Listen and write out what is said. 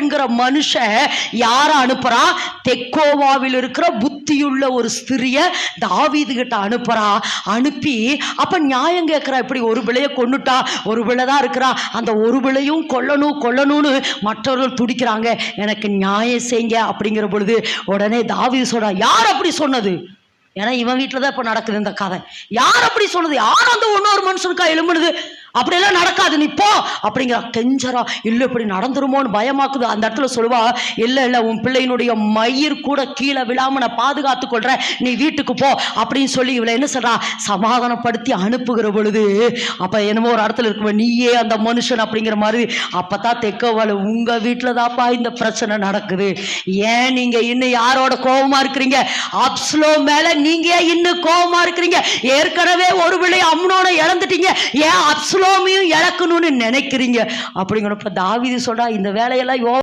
என்கிற மனுஷன் யார அனுப்புறா? தெக்கோவாவில் இருக்கிற புத்தியுள்ள ஒரு ஸ்திரிய தாவீது கிட்ட அனுப்புறா. அனுப்பி அப்ப நியாயம் கேட்கிறா இப்படி ஒரு பிள்ளைய கொன்னுட்டா ஒரு பிள்ளை தான் இருக்கிறா. அந்த ஒரு பிள்ளையும் கொல்லணும் கொல்லணும்னு மற்றவர்கள் துடிக்கிறாங்க. எனக்கு நியாயம் செய்யுங்க அப்படிங்கிற பொழுது உடனே தாவீது சொல்றா யார் அப்படி சொன்னது? ஏன்னா இவன் வீட்டில் தான் இப்போ நடக்குது இந்த கதை. யார் அப்படி சொன்னது? யார் அந்த ஒன்னொரு மனுஷனுக்கா எழும்புனது? அப்படியெல்லாம் நடக்காது. நீ போ. அப்படிங்கிற கெஞ்சரா இல்லை இப்படி நடந்துருமோன்னு பயமாக்குது. அந்த இடத்துல சொல்லுவா இல்லை இல்லை உன் பிள்ளையினுடைய மயிர் கூட கீழே விழாம நான் பாதுகாத்து கொள்றேன். நீ வீட்டுக்கு போ. அப்படின்னு சொல்லி இவளை என்ன சொல்றா? சமாதானப்படுத்தி அனுப்புகிற பொழுது அப்ப என்னமோ ஒரு இடத்துல இருக்குவ நீயே அந்த மனுஷன் அப்படிங்கிற மாதிரி அப்பதான் தெக்கவாள் உங்க வீட்டில் தாப்பா இந்த பிரச்சனை நடக்குது. ஏன் நீங்க இன்னும் யாரோட கோபமா இருக்கிறீங்க? அப்ஸ்லோ மேல நீங்க ஏன் இன்னும் கோபமா இருக்கிறீங்க? ஏற்கனவே ஒரு பிள்ளை அம்னோட இழந்துட்டீங்க ஏன் அப்ஸ்லோமையும் இழக்கணும்னு நினைக்கிறீங்க. அப்படிங்கிறப்ப தாவீது சொல்றா இந்த வேலையெல்லாம் யோ